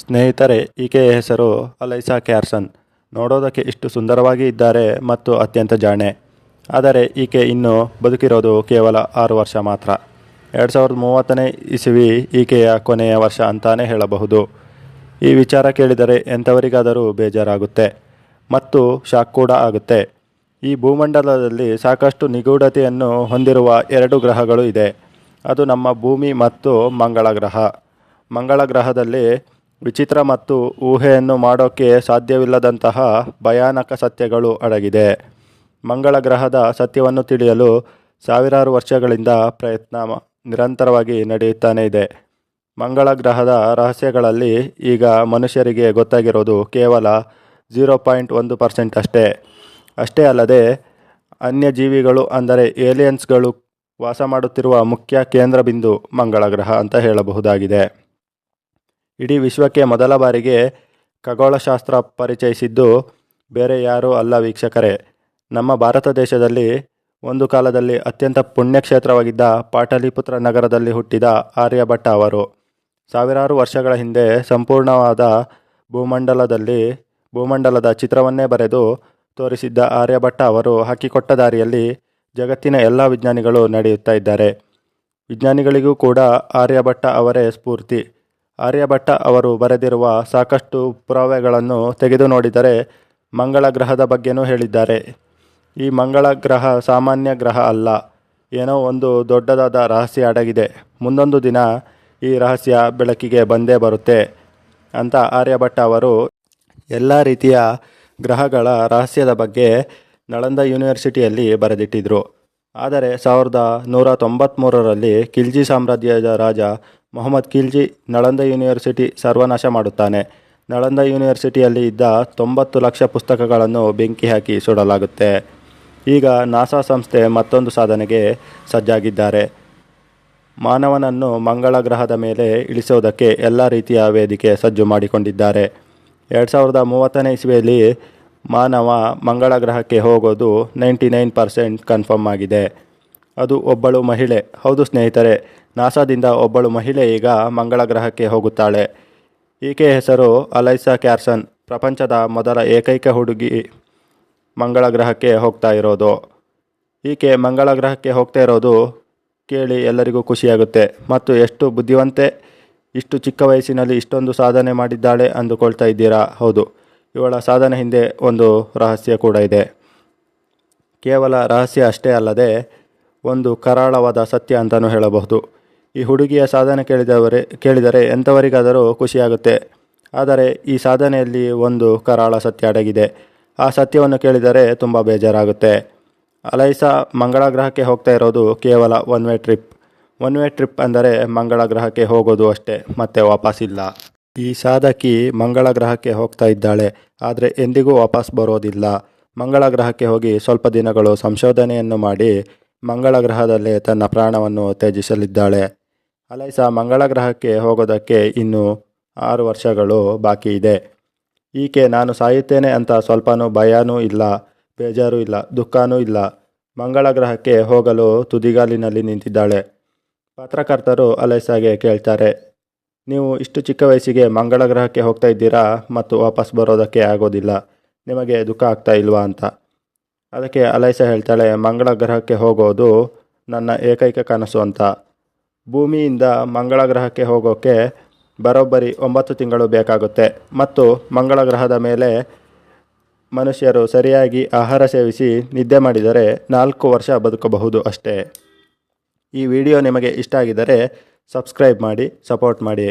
ಸ್ನೇಹಿತರೆ ಈಕೆಯ ಹೆಸರು ಅಲೈಸಾ ಕ್ಯಾರ್ಸನ್. ನೋಡೋದಕ್ಕೆ ಇಷ್ಟು ಸುಂದರವಾಗಿ ಇದ್ದಾರೆ ಮತ್ತು ಅತ್ಯಂತ ಜಾಣೆ. ಆದರೆ ಈಕೆ ಇನ್ನೂ ಬದುಕಿರೋದು ಕೇವಲ ಆರು ವರ್ಷ ಮಾತ್ರ. ಎರಡು ಸಾವಿರದ ಮೂವತ್ತನೇ ಇಸವಿ ಈಕೆಯ ಕೊನೆಯ ವರ್ಷ ಅಂತಾನೆ ಹೇಳಬಹುದು. ಈ ವಿಚಾರ ಕೇಳಿದರೆ ಎಂಥವರಿಗಾದರೂ ಬೇಜಾರಾಗುತ್ತೆ ಮತ್ತು ಶಾಕ್ ಕೂಡ ಆಗುತ್ತೆ. ಈ ಭೂಮಂಡಲದಲ್ಲಿ ಸಾಕಷ್ಟು ನಿಗೂಢತೆಯನ್ನು ಹೊಂದಿರುವ ಎರಡು ಗ್ರಹಗಳು ಇದೆ. ಅದು ನಮ್ಮ ಭೂಮಿ ಮತ್ತು ಮಂಗಳ ಗ್ರಹ ಮಂಗಳ ಗ್ರಹದಲ್ಲಿ ವಿಚಿತ್ರ ಮತ್ತು ಊಹೆಯನ್ನು ಮಾಡೋಕ್ಕೆ ಸಾಧ್ಯವಿಲ್ಲದಂತಹ ಭಯಾನಕ ಸತ್ಯಗಳು ಅಡಗಿದೆ. ಮಂಗಳ ಗ್ರಹದ ಸತ್ಯವನ್ನು ತಿಳಿಯಲು ಸಾವಿರಾರು ವರ್ಷಗಳಿಂದ ಪ್ರಯತ್ನ ನಿರಂತರವಾಗಿ ನಡೆಯುತ್ತಾನೇ ಇದೆ. ಮಂಗಳ ಗ್ರಹದ ರಹಸ್ಯಗಳಲ್ಲಿ ಈಗ ಮನುಷ್ಯರಿಗೆ ಗೊತ್ತಾಗಿರೋದು ಕೇವಲ ಝೀರೋ ಪಾಯಿಂಟ್ ಒಂದು ಪರ್ಸೆಂಟ್ ಅಷ್ಟೇ. ಅಷ್ಟೇ ಅಲ್ಲದೆ ಅನ್ಯ ಜೀವಿಗಳು ಅಂದರೆ ಏಲಿಯನ್ಸ್ಗಳು ವಾಸ ಮಾಡುತ್ತಿರುವ ಮುಖ್ಯ ಕೇಂದ್ರ ಬಿಂದು ಮಂಗಳ ಗ್ರಹ ಅಂತ ಹೇಳಬಹುದಾಗಿದೆ. ಇಡೀ ವಿಶ್ವಕ್ಕೆ ಮೊದಲ ಬಾರಿಗೆ ಖಗೋಳಶಾಸ್ತ್ರ ಪರಿಚಯಿಸಿದ್ದು ಬೇರೆ ಯಾರೂ ಅಲ್ಲ ವೀಕ್ಷಕರೇ. ನಮ್ಮ ಭಾರತ ದೇಶದಲ್ಲಿ ಒಂದು ಕಾಲದಲ್ಲಿ ಅತ್ಯಂತ ಪುಣ್ಯಕ್ಷೇತ್ರವಾಗಿದ್ದ ಪಾಟಲಿಪುತ್ರ ನಗರದಲ್ಲಿ ಹುಟ್ಟಿದ ಆರ್ಯಭಟ್ಟ ಅವರು. ಸಾವಿರಾರು ವರ್ಷಗಳ ಹಿಂದೆ ಸಂಪೂರ್ಣವಾದ ಭೂಮಂಡಲದಲ್ಲಿ, ಭೂಮಂಡಲದ ಚಿತ್ರವನ್ನೇ ಬರೆದು ತೋರಿಸಿದ್ದ ಆರ್ಯಭಟ್ಟ ಅವರು ಹಾಕಿಕೊಟ್ಟ ದಾರಿಯಲ್ಲಿ ಜಗತ್ತಿನ ಎಲ್ಲ ವಿಜ್ಞಾನಿಗಳು ನಡೆಯುತ್ತಾ ಇದ್ದಾರೆ. ವಿಜ್ಞಾನಿಗಳಿಗೂ ಕೂಡ ಆರ್ಯಭಟ್ಟ ಅವರೇ ಸ್ಫೂರ್ತಿ. ಆರ್ಯಭಟ್ಟ ಅವರು ಬರೆದಿರುವ ಸಾಕಷ್ಟು ಪುರಾವೆಗಳನ್ನು ತೆಗೆದು ನೋಡಿದರೆ ಮಂಗಳ ಗ್ರಹದ ಬಗ್ಗೆನೂ ಹೇಳಿದ್ದಾರೆ. ಈ ಮಂಗಳ ಗ್ರಹ ಸಾಮಾನ್ಯ ಗ್ರಹ ಅಲ್ಲ. ಏನೋ ಒಂದು ದೊಡ್ಡದಾದ ರಹಸ್ಯ ಅಡಗಿದೆ. ಮುಂದೊಂದು ದಿನ ಈ ರಹಸ್ಯ ಬೆಳಕಿಗೆ ಬಂದೇ ಬರುತ್ತೆ ಅಂತ ಆರ್ಯಭಟ್ಟ ಅವರು ಎಲ್ಲ ರೀತಿಯ ಗ್ರಹಗಳ ರಹಸ್ಯದ ಬಗ್ಗೆ ನಳಂದ ಯೂನಿವರ್ಸಿಟಿಯಲ್ಲಿ ಬರೆದಿಟ್ಟಿದ್ರು. ಆದರೆ ಸಾವಿರದ ನೂರ ತೊಂಬತ್ತ್ಮೂರರಲ್ಲಿ ಖಿಲ್ಜಿ ಸಾಮ್ರಾಜ್ಯದ ರಾಜ ಮೊಹಮ್ಮದ್ ಖಿಲ್ಜಿ ನಳಂದ ಯೂನಿವರ್ಸಿಟಿ ಸರ್ವನಾಶ ಮಾಡುತ್ತಾನೆ. ನಳಂದ ಯೂನಿವರ್ಸಿಟಿಯಲ್ಲಿ ಇದ್ದ ತೊಂಬತ್ತು ಲಕ್ಷ ಪುಸ್ತಕಗಳನ್ನು ಬೆಂಕಿ ಹಾಕಿ ಸುಡಲಾಗುತ್ತೆ. ಈಗ ನಾಸಾ ಸಂಸ್ಥೆ ಮತ್ತೊಂದು ಸಾಧನೆಗೆ ಸಜ್ಜಾಗಿದ್ದಾರೆ. ಮಾನವನನ್ನು ಮಂಗಳ ಗ್ರಹದ ಮೇಲೆ ಇಳಿಸೋದಕ್ಕೆ ಎಲ್ಲ ರೀತಿಯ ವೇದಿಕೆ ಸಜ್ಜು ಮಾಡಿಕೊಂಡಿದ್ದಾರೆ. ಎರಡು ಸಾವಿರದ ಮೂವತ್ತನೇ ಇಸ್ವಿಯಲ್ಲಿ ಮಾನವ ಮಂಗಳ ಗ್ರಹಕ್ಕೆ ಹೋಗೋದು ನೈಂಟಿ ನೈನ್ ಪರ್ಸೆಂಟ್ ಕನ್ಫರ್ಮ್ ಆಗಿದೆ. ಅದು ಒಬ್ಬಳು ಮಹಿಳೆ. ಹೌದು ಸ್ನೇಹಿತರೆ, ನಾಸಾದಿಂದ ಒಬ್ಬಳು ಮಹಿಳೆ ಈಗ ಮಂಗಳ ಗ್ರಹಕ್ಕೆ ಹೋಗುತ್ತಾಳೆ. ಈಕೆ ಹೆಸರು ಅಲೈಸಾ ಕ್ಯಾರ್ಸನ್. ಪ್ರಪಂಚದ ಮೊದಲ ಏಕೈಕ ಹುಡುಗಿ ಮಂಗಳ ಗ್ರಹಕ್ಕೆ ಹೋಗ್ತಾ ಇರೋದು. ಈಕೆ ಮಂಗಳ ಗ್ರಹಕ್ಕೆ ಹೋಗ್ತಾ ಇರೋದು ಕೇಳಿ ಎಲ್ಲರಿಗೂ ಖುಷಿಯಾಗುತ್ತೆ. ಮತ್ತು ಎಷ್ಟು ಬುದ್ಧಿವಂತೆ, ಇಷ್ಟು ಚಿಕ್ಕ ವಯಸ್ಸಿನಲ್ಲಿ ಇಷ್ಟೊಂದು ಸಾಧನೆ ಮಾಡಿದ್ದಾಳೆ ಅಂದುಕೊಳ್ತಾ ಇದ್ದೀರಾ? ಹೌದು, ಇವಳ ಸಾಧನೆ ಹಿಂದೆ ಒಂದು ರಹಸ್ಯ ಕೂಡ ಇದೆ. ಕೇವಲ ರಹಸ್ಯ ಅಷ್ಟೇ ಅಲ್ಲದೆ ಒಂದು ಕರಾಳವಾದ ಸತ್ಯ ಅಂತಲೂ ಹೇಳಬಹುದು. ಈ ಹುಡುಗಿಯ ಸಾಧನೆ ಕೇಳಿದವರೇ, ಕೇಳಿದರೆ ಎಂಥವರಿಗಾದರೂ ಖುಷಿಯಾಗುತ್ತೆ. ಆದರೆ ಈ ಸಾಧನೆಯಲ್ಲಿ ಒಂದು ಕರಾಳ ಸತ್ಯ ಅಡಗಿದೆ. ಆ ಸತ್ಯವನ್ನು ಕೇಳಿದರೆ ತುಂಬ ಬೇಜಾರಾಗುತ್ತೆ. ಅಲೈಸಾ ಮಂಗಳ ಗ್ರಹಕ್ಕೆ ಹೋಗ್ತಾ ಇರೋದು ಕೇವಲ one way trip. One way trip ಅಂದರೆ ಮಂಗಳ ಗ್ರಹಕ್ಕೆ ಹೋಗೋದು ಅಷ್ಟೇ, ಮತ್ತೆ ವಾಪಸ್ಸಿಲ್ಲ. ಈ ಸಾಧಕಿ ಮಂಗಳ ಗ್ರಹಕ್ಕೆ ಹೋಗ್ತಾ ಇದ್ದಾಳೆ, ಆದರೆ ಎಂದಿಗೂ ವಾಪಸ್ ಬರೋದಿಲ್ಲ. ಮಂಗಳ ಗ್ರಹಕ್ಕೆ ಹೋಗಿ ಸ್ವಲ್ಪ ದಿನಗಳು ಸಂಶೋಧನೆಯನ್ನು ಮಾಡಿ ಮಂಗಳ ಗ್ರಹದಲ್ಲಿ ತನ್ನ ಪ್ರಾಣವನ್ನು ತ್ಯಜಿಸಲಿದ್ದಾಳೆ. ಅಲೈಸಾ ಮಂಗಳ ಗ್ರಹಕ್ಕೆ ಹೋಗೋದಕ್ಕೆ ಇನ್ನು ಆರು ವರ್ಷಗಳು ಬಾಕಿ ಇದೆ. ಈಕೆ, ನಾನು ಸಾಯುತ್ತೇನೆ ಅಂತ ಸ್ವಲ್ಪನೂ ಭಯನೂ ಇಲ್ಲ, ಬೇಜಾರು ಇಲ್ಲ, ದುಃಖನೂ ಇಲ್ಲ. ಮಂಗಳ ಗ್ರಹಕ್ಕೆ ಹೋಗಲು ತುದಿಗಾಲಿನಲ್ಲಿ ನಿಂತಿದ್ದಾಳೆ. ಪತ್ರಕರ್ತರು ಅಲೈಸಾಗೆ ಕೇಳ್ತಾರೆ, ನೀವು ಇಷ್ಟು ಚಿಕ್ಕ ವಯಸ್ಸಿಗೆ ಮಂಗಳ ಗ್ರಹಕ್ಕೆ ಹೋಗ್ತಾ ಇದ್ದೀರಾ ಮತ್ತು ವಾಪಸ್ ಬರೋದಕ್ಕೆ ಆಗೋದಿಲ್ಲ. ನಿಮಗೆ ದುಃಖ ಆಗ್ತಾ ಇಲ್ವಾ? ಅಂತ. ಅದಕ್ಕೆ ಅಲೈಸ ಹೇಳ್ತಾಳೆ ಮಂಗಳ ಗ್ರಹಕ್ಕೆ ಹೋಗೋದು ನನ್ನ ಏಕೈಕ ಕನಸು ಅಂತ. ಭೂಮಿಯಿಂದ ಮಂಗಳ ಗ್ರಹಕ್ಕೆ ಹೋಗೋಕ್ಕೆ ಬರೋಬ್ಬರಿ ಒಂಬತ್ತು ತಿಂಗಳು ಬೇಕಾಗುತ್ತೆ. ಮತ್ತು ಮಂಗಳ ಗ್ರಹದ ಮೇಲೆ ಮನುಷ್ಯರು ಸರಿಯಾಗಿ ಆಹಾರ ಸೇವಿಸಿ ನಿದ್ದೆ ಮಾಡಿದರೆ ನಾಲ್ಕು ವರ್ಷ ಬದುಕಬಹುದು ಅಷ್ಟೇ. ಈ ವಿಡಿಯೋ ನಿಮಗೆ ಇಷ್ಟ ಆಗಿದ್ದರೆ ಸಬ್ಸ್ಕ್ರೈಬ್ ಮಾಡಿ, ಸಪೋರ್ಟ್ ಮಾಡಿ.